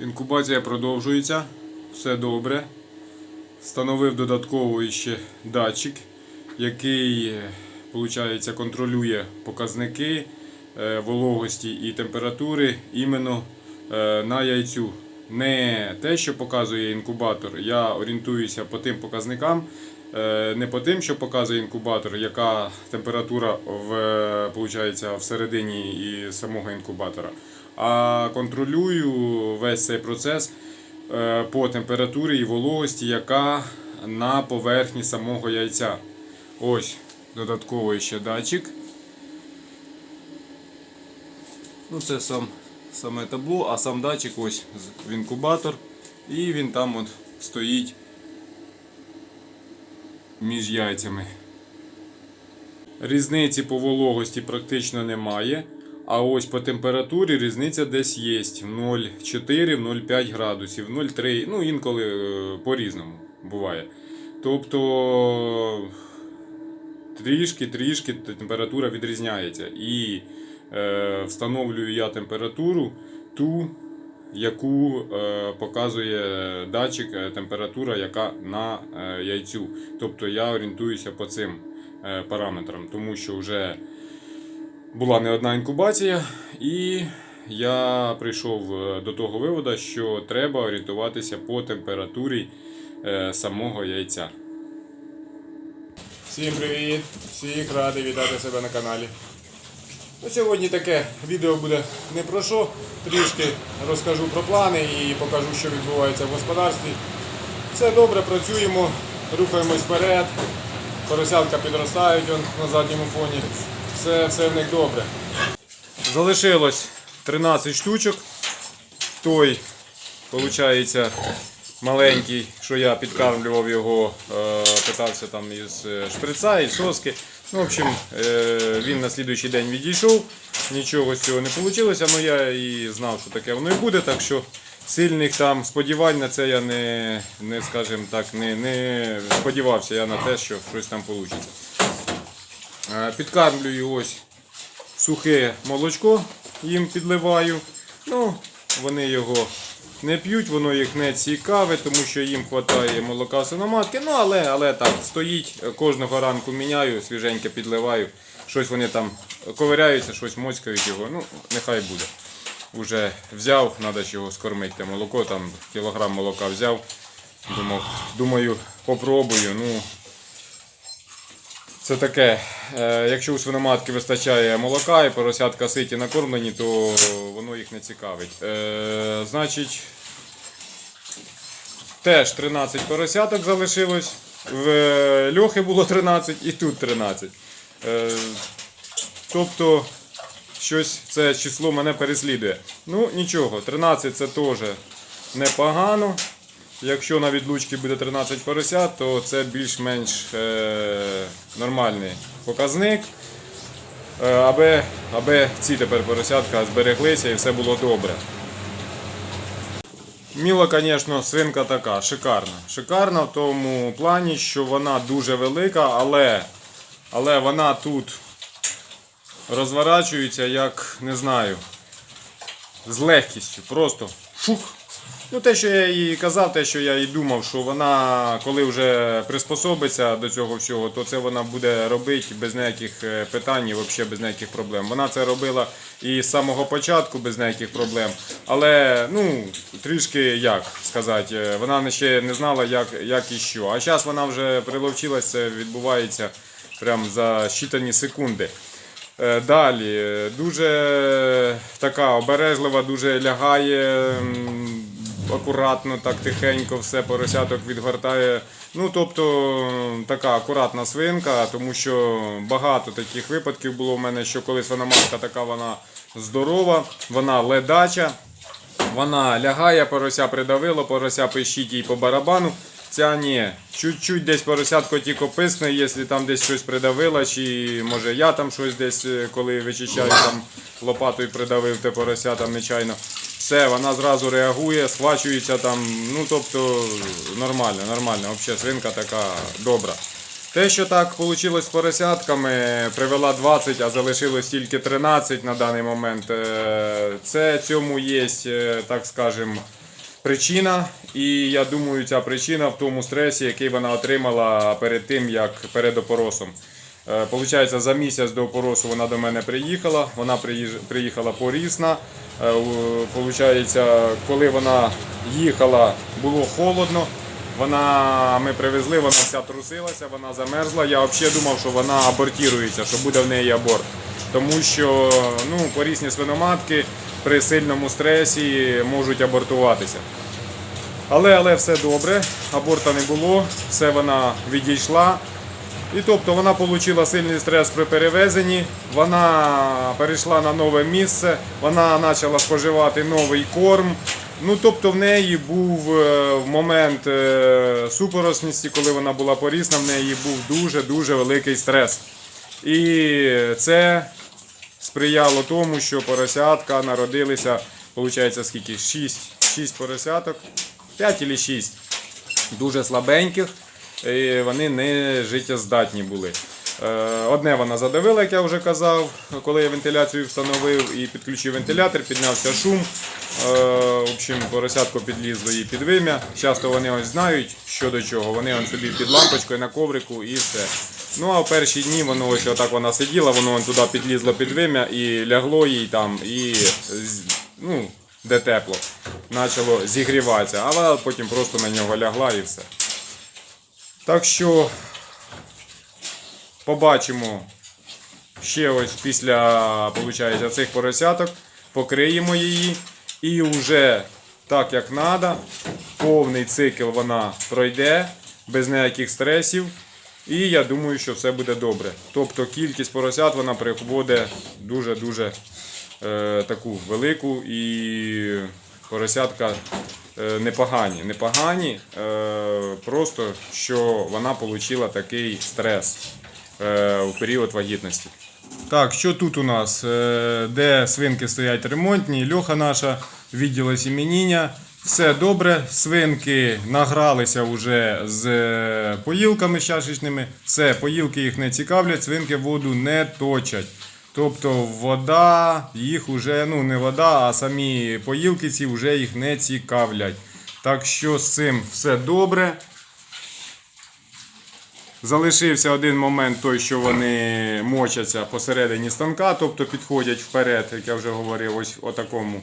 Інкубація продовжується, все добре. Встановив додатковий ще датчик, який виходить, контролює показники е, вологості і температури іменно е, на яйцю. Не те, що показує інкубатор, я орієнтуюся по тим показникам, е, не по тим, що показує інкубатор, яка температура в, е, получається, всередині і самого інкубатора. А контролюю весь цей процес е, по температурі і вологості, яка на поверхні самого яйця. Ось додатковий ще датчик. Ну, це сам, саме табло, а сам датчик ось в інкубатор. І він там от стоїть між яйцями. Різниці по вологості практично немає. А ось по температурі різниця десь є. 0,4, в 0,5 градусів, 0,3, ну інколи е, по-різному буває. Тобто трішки-трішки температура відрізняється. І е, встановлюю я температуру ту, яку е, показує датчик, е, температура, яка на е, яйцю. Тобто я орієнтуюся по цим е, параметрам, тому що вже була не одна інкубація, і я прийшов е, до того виводу, що треба орієнтуватися по температурі е, самого яйця. Всім привіт! Всіх радий вітати себе на каналі. Ну, сьогодні таке відео буде не про що. Трішки розкажу про плани і покажу, що відбувається в господарстві. Все добре, працюємо, рухаємось вперед. Поросятка підростають на задньому фоні. Все, все в них добре. Залишилось 13 штучок. Той, виходить, маленький, що я підкармлював його, е, питався там із е, шприца, із соски. Ну, в общем, е, він на слідуючий день відійшов, нічого з цього не вийшло, але я і знав, що таке воно і буде, так що сильних там сподівань на це я не, не скажімо так, не, не сподівався я на те, що щось там вийде. Підкармлюю ось сухе молочко, їм підливаю. Ну, вони його не п'ють, воно їх не цікаве, тому що їм вистачає молока синоматки. Ну, але, але так, стоїть, кожного ранку міняю, свіженьке підливаю. Щось вони там ковиряються, щось моцькають його. Ну, нехай буде. Уже взяв, треба ж його скормити. Молоко, там кілограм молока взяв. Думав, думаю, попробую. Ну, це таке, е, якщо у свиноматки вистачає молока і поросятка ситі накормлені, то воно їх не цікавить. Е, значить, теж 13 поросяток залишилось. В Льохи було 13 і тут 13. Е, тобто, щось це число мене переслідує. Ну, нічого, 13 це теж непогано. Якщо на відлучці буде 13 поросят, то це більш-менш е, нормальний показник. Е, аби, аби ці тепер поросятка збереглися і все було добре. Міла, звісно, свинка така, шикарна. Шикарна в тому плані, що вона дуже велика, але, але вона тут розворачується як, не знаю, з легкістю. Просто шух. Ну, те, що я їй казав, те, що я і думав, що вона, коли вже приспособиться до цього всього, то це вона буде робити без ніяких е, питань і взагалі без ніяких проблем. Вона це робила і з самого початку без ніяких проблем. Але ну, трішки як сказати, е, вона ще не знала, як, як і що. А зараз вона вже приловчилася, відбувається прям за щитані секунди. Е, Далі, дуже така обережлива, дуже лягає, акуратно, так тихенько все поросяток відгортає. Ну, тобто така акуратна свинка, тому що багато таких випадків було в мене, що коли свиноматка така вона здорова, вона ледача, вона лягає, порося придавило, порося пищить їй по барабану. Ця ні, чуть-чуть десь поросятко тільки пискне, якщо там десь щось придавило, чи може я там щось десь, е, коли вичищаю там лопатою придавив те порося там нечайно. Все, вона зразу реагує, схвачується там, ну тобто нормально, нормально. Взагалі свинка така добра. Те, що так вийшло з поросятками, привела 20, а залишилось тільки 13 на даний момент. е, Це цьому є, е, так скажем, причина. І я думаю, ця причина в тому стресі, який вона отримала перед тим, як перед опоросом. Е, Получається, за місяць до опоросу вона до мене приїхала. Вона приїхала порісна. Е, Получається, коли вона їхала, було холодно. Вона ми привезли, вона вся трусилася, вона замерзла. Я взагалі думав, що вона абортірується, що буде в неї аборт. Тому що ну, порісні свиноматки при сильному стресі можуть абортуватися. Але, але все добре, аборта не було, все вона відійшла. І тобто вона отримала сильний стрес при перевезенні, вона перейшла на нове місце, вона почала споживати новий корм. Ну, тобто в неї був е, в момент е, супоросності, коли вона була порісна, в неї був дуже-дуже великий стрес. І це сприяло тому, що поросятка народилися, виходить, скільки? 6, 6 поросяток, 5 чи 6 дуже слабеньких, і вони не життєздатні були. Е, Одне вона задавила, як я вже казав, коли я вентиляцію встановив і підключив вентилятор, піднявся шум. Е, В общем, поросятко підлізло їй під вим'я. Часто вони ось знають, що до чого. Вони он собі під лампочкою на коврику і все. Ну а в перші дні воно ось отак вона сиділа, воно он туди підлізло під вим'я і лягло їй там, і ну, де тепло, почало зігріватися, а вона потім просто на нього лягла і все. Так що побачимо ще ось після получається, цих поросяток, покриємо її і вже так як треба, повний цикл вона пройде без ніяких стресів. І я думаю, що все буде добре. Тобто кількість поросят вона приводить дуже-дуже е, таку велику і поросятка непогані. Непогані, е, просто що вона отримала такий стрес е, у період вагітності. Так, що тут у нас? Е, Де свинки стоять ремонтні, льоха наша, відділ сім'яніння. Все добре, свинки награлися вже з е, поїлками чашечними. Все, поїлки їх не цікавлять, свинки воду не точать. Тобто вода їх вже, ну не вода, а самі поїлки ці вже їх не цікавлять. Так що з цим все добре. Залишився один момент, той, що вони мочаться посередині станка, тобто підходять вперед, як я вже говорив, ось отакому.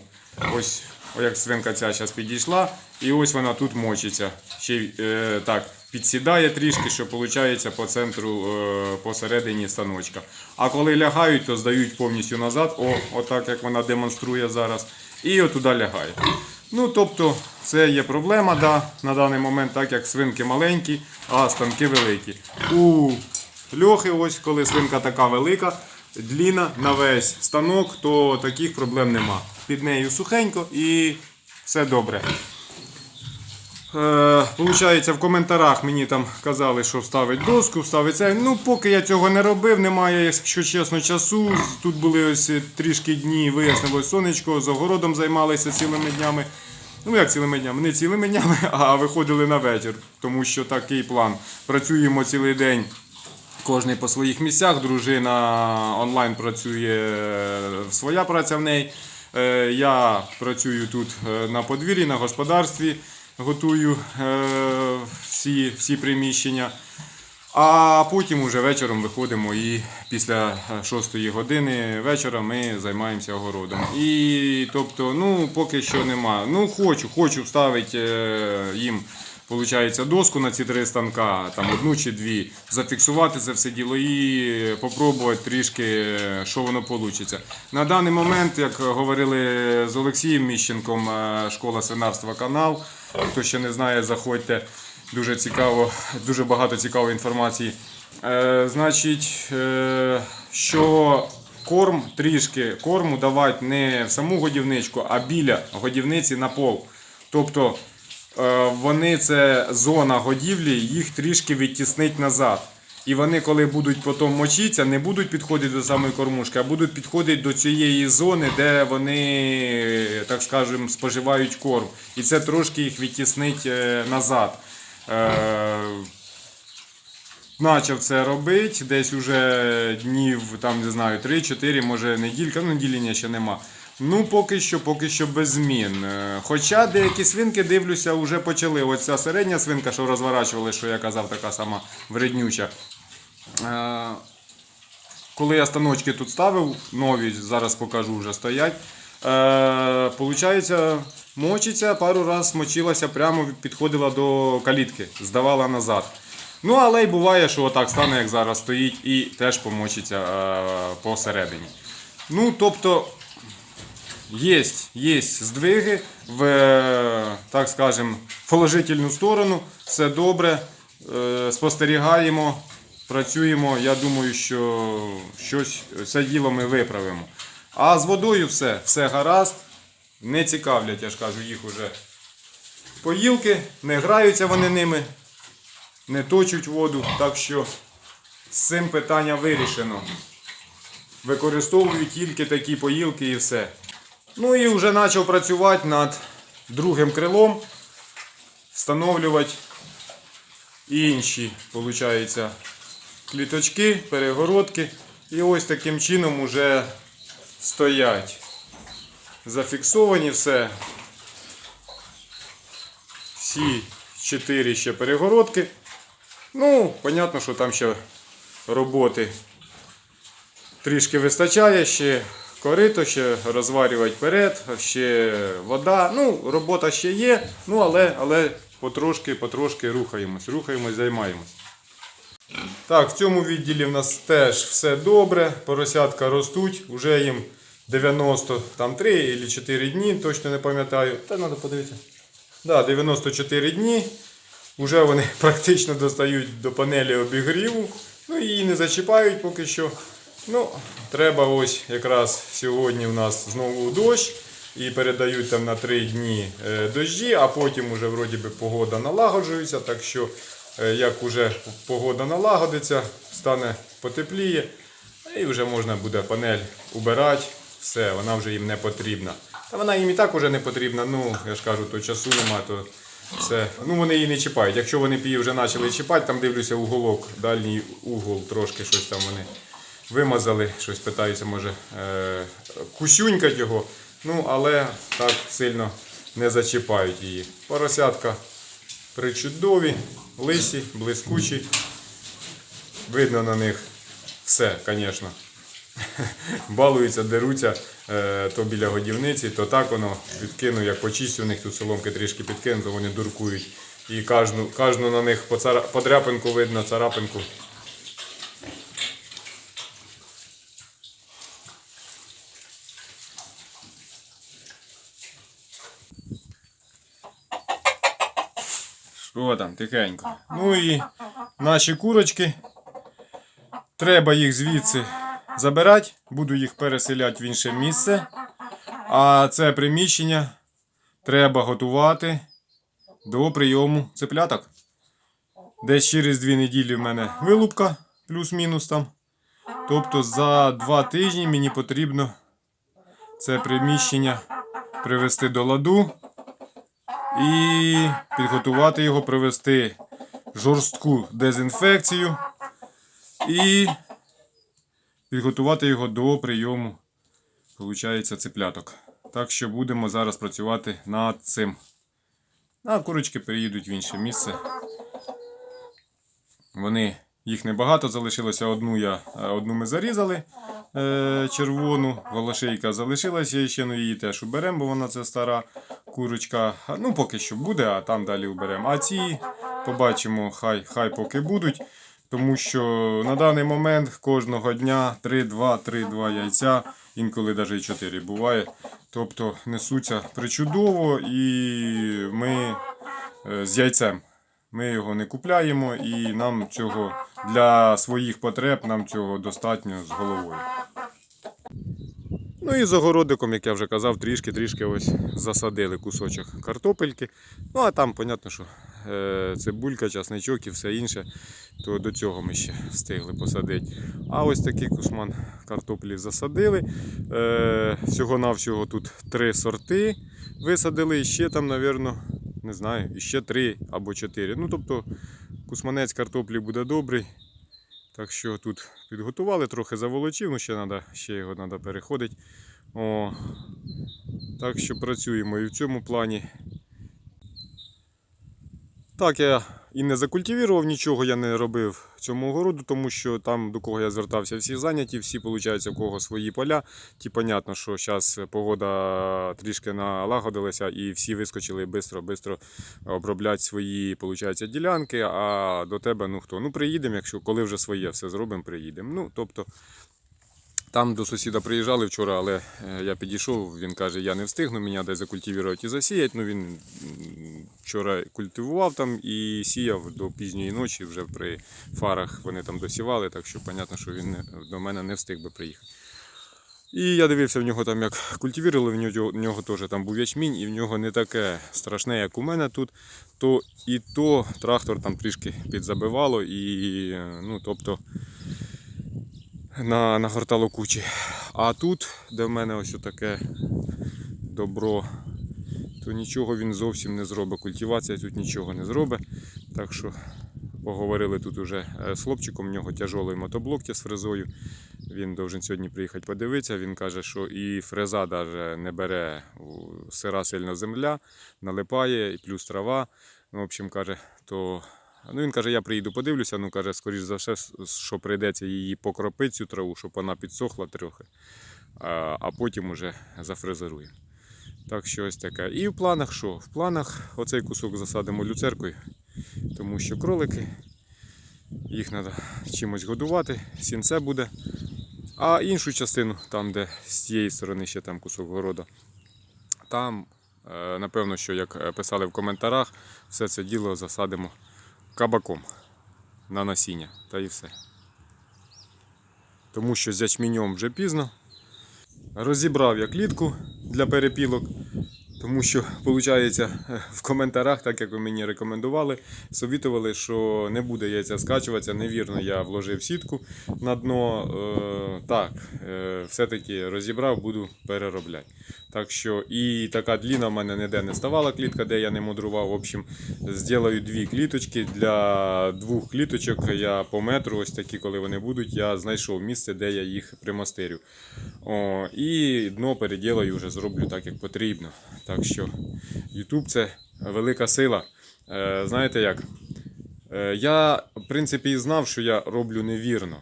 Ось о, як свинка ця зараз підійшла, і ось вона тут мочиться. Ще е, так, підсідає трішки, що виходить по центру е, посередині станочка. А коли лягають, то здають повністю назад, о, отак як вона демонструє зараз, і отуди лягає. Ну, тобто, це є проблема да, на даний момент, так як свинки маленькі, а станки великі. У льохи, ось коли свинка така велика, дліна на весь станок, то таких проблем нема. Під нею сухенько і все добре. Е, Получається, в коментарях мені там казали, що вставить доску, вставить це. Ну, поки я цього не робив, немає, якщо чесно, часу. Тут були ось трішки дні, вияснилось сонечко, з огородом займалися цілими днями. Ну, як цілими днями? Не цілими днями, а виходили на вечір, тому що такий план. Працюємо цілий день. Кожний по своїх місцях, дружина онлайн працює, е, своя праця в неї. Е, Я працюю тут на подвір'ї, на господарстві, готую е, всі, всі приміщення. А потім уже вечором виходимо і після 6 години вечора ми займаємося огородом. І тобто, ну поки що нема. Ну хочу, хочу вставити е, їм. Получається доску на ці три станка, там одну чи дві, зафіксувати це все діло і попробувати трішки, е, що воно вийде. На даний момент, як говорили з Олексієм Міщенком, е, школа свинарства канал. Хто ще не знає, заходьте. Дуже цікаво, дуже багато цікавої інформації. Е, значить, е, що корм трішки корму давати не в саму годівничку, а біля годівниці на пол. Тобто е, вони це зона годівлі, їх трішки відтіснить назад. І вони, коли будуть потім мочитися, не будуть підходити до самої кормушки, а будуть підходити до цієї зони, де вони, так скажемо, споживають корм. І це трошки їх відтіснить е, назад. Е, Почав це робити, десь уже днів, там не знаю, 3-4, може неділька, ну неділі ні, ще нема. Ну, поки що, поки що без змін. Е, Хоча деякі свинки, дивлюся, вже почали. Ось ця середня свинка, що розворачували, що я казав, така сама вреднюча. Е, Коли я станочки тут ставив, нові, зараз покажу, вже стоять. Е, Получається, мочиться, пару раз мочилася, прямо підходила до калітки, здавала назад. Ну, але й буває, що отак стане, як зараз стоїть, і теж помочиться посередині. Ну, тобто, Є, є здвиги в, е, так скажем, положительну сторону. Все добре. Е, Спостерігаємо, працюємо. Я думаю, що щось це діло ми виправимо. А з водою все, все гаразд. Не цікавлять, я ж кажу, їх уже поїлки, не граються вони ними, не точуть воду. Так що з цим питання вирішено. Використовую тільки такі поїлки і все. Ну і вже почав працювати над другим крилом, встановлювати інші, виходить, кліточки, перегородки. І ось таким чином вже стоять. Зафіксовані все. Всі чотири ще перегородки. Ну, понятно, що там ще роботи трішки вистачає, ще корито, ще розварювати перед, ще вода. Ну, робота ще є, ну але, але потрошки, потрошки рухаємось, рухаємось, займаємось. Так, в цьому відділі в нас теж все добре. Поросятка ростуть, вже їм 93 або 4 дні, точно не пам'ятаю. Та треба подивитися. Да, 94 дні. Уже вони практично достають до панелі обігріву. Ну її не зачіпають поки що. Ну, треба ось якраз сьогодні у нас знову дощ. І передають там на 3 дні е, дощі, а потім уже вроді би погода налагоджується. Так що, е, як уже погода налагодиться, стане потепліє, і вже можна буде панель убирати. Все, вона вже їм не потрібна. Та вона їм і так уже не потрібна. Ну, я ж кажу, то часу нема, то все. Ну вони її не чіпають. Якщо вони її вже почали чіпати, там дивлюся уголок, дальній угол, трошки щось там вони вимазали, щось питаються, може е- кусюнькать його. Ну, але так сильно не зачіпають її. Поросятка причудові, лисі, блискучі. Видно на них все, звісно. Балуються, деруться е, то біля годівниці, то так воно підкину, як почистю, у них тут соломки трішки підкину, то вони дуркують. І кожну, на них по цара- видно, царапинку. Що там, тихенько. Ну і наші курочки. Треба їх звідси забирати. Буду їх переселяти в інше місце. А це приміщення треба готувати до прийому цепляток. Десь через дві неділі в мене вилупка, плюс-мінус там. Тобто за два тижні мені потрібно це приміщення привести до ладу і підготувати його, провести жорстку дезінфекцію і підготувати його до прийому, виходить, цепляток. Так що будемо зараз працювати над цим. А курочки переїдуть в інше місце. Вони, їх небагато залишилося. Одну я, одну ми зарізали е, червону, голошейка залишилася ще, ну її теж уберемо, бо вона це стара курочка. Ну, поки що буде, а там далі уберемо. А ці побачимо, хай, хай поки будуть. Тому що на даний момент кожного дня 3-2, 3-2 яйця, інколи навіть і 4 буває. Тобто несуться причудово і ми е, з яйцем. Ми його не купляємо і нам цього для своїх потреб нам цього достатньо з головою. Ну і з огородиком, як я вже казав, трішки-трішки ось засадили кусочок картопельки. Ну а там, понятно, що е, цибулька, часничок і все інше, то до цього ми ще встигли посадити. А ось такий кусман картоплі засадили. Е, всього-навсього тут три сорти висадили, ще там, мабуть, не знаю, ще три або чотири. Ну, тобто, кусманець картоплі буде добрий. Так що тут підготували, трохи заволочив, ну ще надо, ще його треба переходити. О, так що працюємо і в цьому плані. Так, я і не закультивував нічого, я не робив цьому огороду, тому що там, до кого я звертався, всі зайняті, всі, виходить, у кого свої поля. Ті, понятно, що зараз погода трішки налагодилася і всі вискочили швидко-швидко обробляти свої, виходить, ділянки, а до тебе, ну хто? Ну, приїдемо, якщо коли вже своє все зробимо, приїдемо. Ну, тобто, там до сусіда приїжджали вчора, але е, я підійшов, він каже, я не встигну, мені десь закультивувати і засіяти. Ну він вчора культивував там і сіяв до пізньої ночі, вже при фарах вони там досівали, так що зрозуміло, що він до мене не встиг би приїхати. І я дивився в нього там, як культивірували, в нього, в нього теж там був ячмінь, і в нього не таке страшне, як у мене тут. То і то трактор там трішки підзабивало, і ну, тобто на, нагортало кучі. А тут, де в мене ось таке добро, то нічого він зовсім не зробить. Культивація тут нічого не зробить. Так що поговорили тут уже е, з хлопчиком, в нього тяжолий мотоблок з фрезою. Він должен сьогодні приїхати подивитися. Він каже, що і фреза даже не бере сира сильно земля, налипає, і плюс трава. Ну, в общем, каже, то. Ну, він каже, я приїду подивлюся, ну каже, скоріш за все, що прийдеться її покропити цю траву, щоб вона підсохла трохи, а потім уже зафрезеруємо. Так що ось таке. І в планах що? В планах оцей кусок засадимо люцеркою, тому що кролики, їх треба чимось годувати, сінце буде. А іншу частину, там, де з тієї сторони ще там кусок городу, там, е, напевно, що як е, писали в коментарях, все це діло засадимо кабаком на насіння та і все. Тому що з ячменем вже пізно. Розібрав я клітку для перепілок, тому що, виходить, в коментарях, так як ви мені рекомендували, совітували, що не буде яйця скачуватися. Невірно, я вложив сітку на дно. Е, так, е, все-таки розібрав, буду переробляти. Так що і така дліна в мене ніде не ставала клітка, де я не мудрував. В общем, зроблю дві кліточки. Для двох кліточок я по метру, ось такі, коли вони будуть, я знайшов місце, де я їх примостирю. О, і дно переділаю вже зроблю так, як потрібно. Так що YouTube це велика сила. Е, знаєте як? Е, я, в принципі, і знав, що я роблю невірно.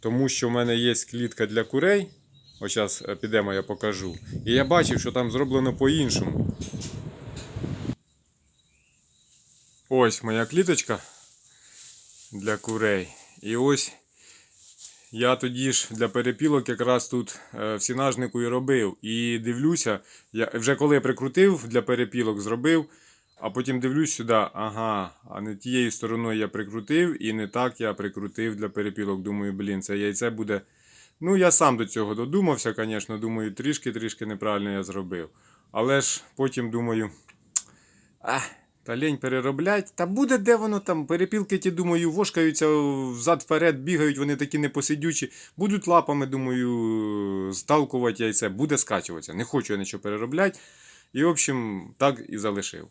Тому що в мене є клітка для курей. Ось зараз підемо, я покажу. І я бачив, що там зроблено по-іншому. Ось моя кліточка для курей. І ось я тоді ж для перепілок якраз тут е, в сінажнику і робив. І дивлюся, я вже коли прикрутив для перепілок, зробив, а потім дивлюсь сюди, ага, а не тією стороною я прикрутив, і не так я прикрутив для перепілок. Думаю, блін, це яйце буде. Ну, я сам до цього додумався, звісно, думаю, трішки-трішки неправильно я зробив. Але ж потім думаю. А, та лень перероблять. Та буде де воно там. Перепілки ті, думаю, вошкаються взад вперед, бігають, вони такі непосидючі. Будуть лапами, думаю, сталкувати яйце, буде скачуватися. Не хочу я нічого переробляти. І, в общем, так і залишив.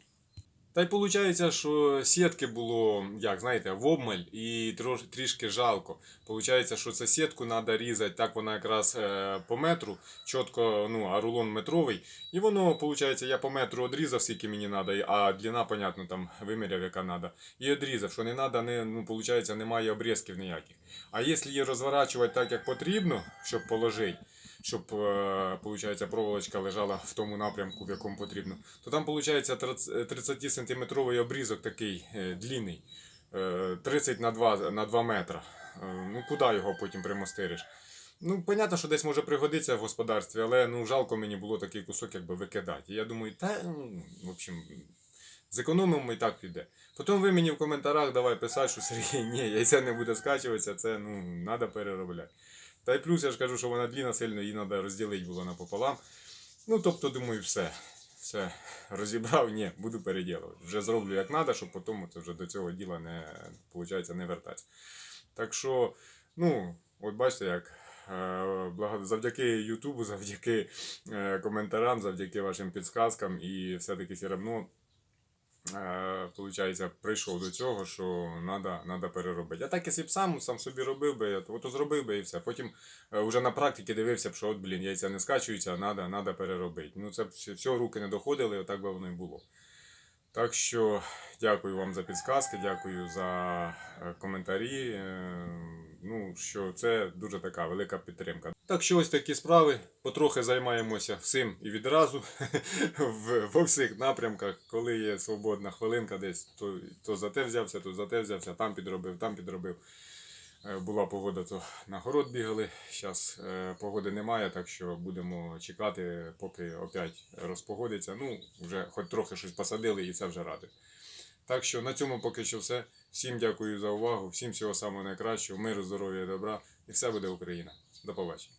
Та й виходить, що сітки було, як знаєте, в обмаль і трош, трішки жалко. Получається, що це сітку треба різати, так вона якраз е, по метру, чітко, ну, а рулон метровий. І воно, виходить, я по метру відрізав, скільки мені треба, а длина, понятно, там виміряв, яка треба. І відрізав, що не треба, не, ну, виходить, немає обрізків ніяких. А якщо її розворачувати так, як потрібно, щоб положити, щоб е, получається, проволочка лежала в тому напрямку, в якому потрібно, то там виходить 30 сантиметровий обрізок такий е, длинний, е, 30 на 2, на 2 метра. Е, Ну куди його потім примостириш? Ну, понятно, що десь може пригодитися в господарстві, але ну, жалко мені було такий кусок якби викидати. І я думаю, та, ну, в общем, зекономимо і так піде. Потім ви мені в коментарях давай писати, що Сергій, ні, яйця не буде скачуватися, це ну, треба переробляти. Та й плюс я ж кажу, що вона длінна сильно, її треба розділити було напополам. Ну, тобто, думаю, все. Все, розібрав, ні, буду переділувати. Вже зроблю як треба, щоб потім це вже до цього діла не, виходить, не вертатися. Так що, ну, от бачите, як е, завдяки Ютубу, завдяки е, коментарям, завдяки вашим підсказкам і все-таки все одно получається, прийшов до цього, що треба надо переробити. А так, якщо б сам, сам собі робив би, то, то зробив би і все. Потім е, вже на практиці дивився б, що от, блін, яйця не скачуються, треба надо переробити. Ну, це б все руки не доходили, отак би воно і було. Так що дякую вам за підсказки, дякую за е, коментарі. е, Ну, що це дуже така велика підтримка. Так що ось такі справи. Потрохи займаємося всім і відразу в, во всіх напрямках. Коли є свободна хвилинка десь, то, то за те взявся, то за те взявся, там підробив, там підробив. Е, Була погода, то на город бігали. Зараз погоди немає, так що будемо чекати, поки опять розпогодиться. Ну, вже хоч трохи щось посадили і це вже радить. Так що на цьому поки що все. Всім дякую за увагу, всім всього самого найкращого, миру, здоров'я і добра. І все буде Україна. До побачення.